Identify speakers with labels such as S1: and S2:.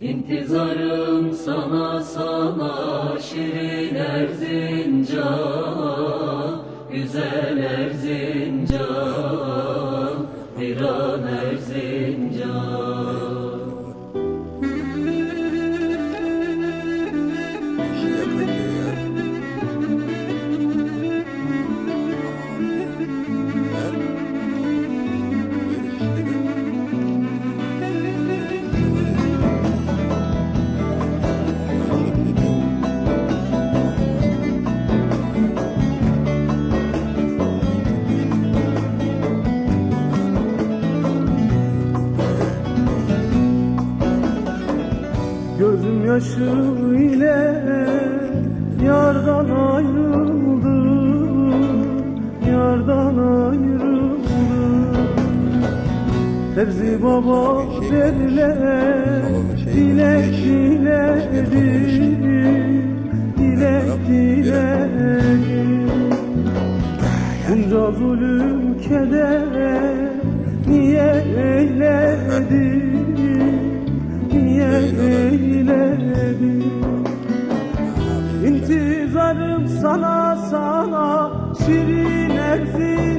S1: İntizarım sana sana şirin Erzincan Güzel Erzincan Bir an Erzincan
S2: Gözüm yaşı ile yardan ayrıldım Yardan ayrıldım Terzi baba derler Dilek diledim Dilek diledim Bunca zulüm keder Niye sana sana şirin elfin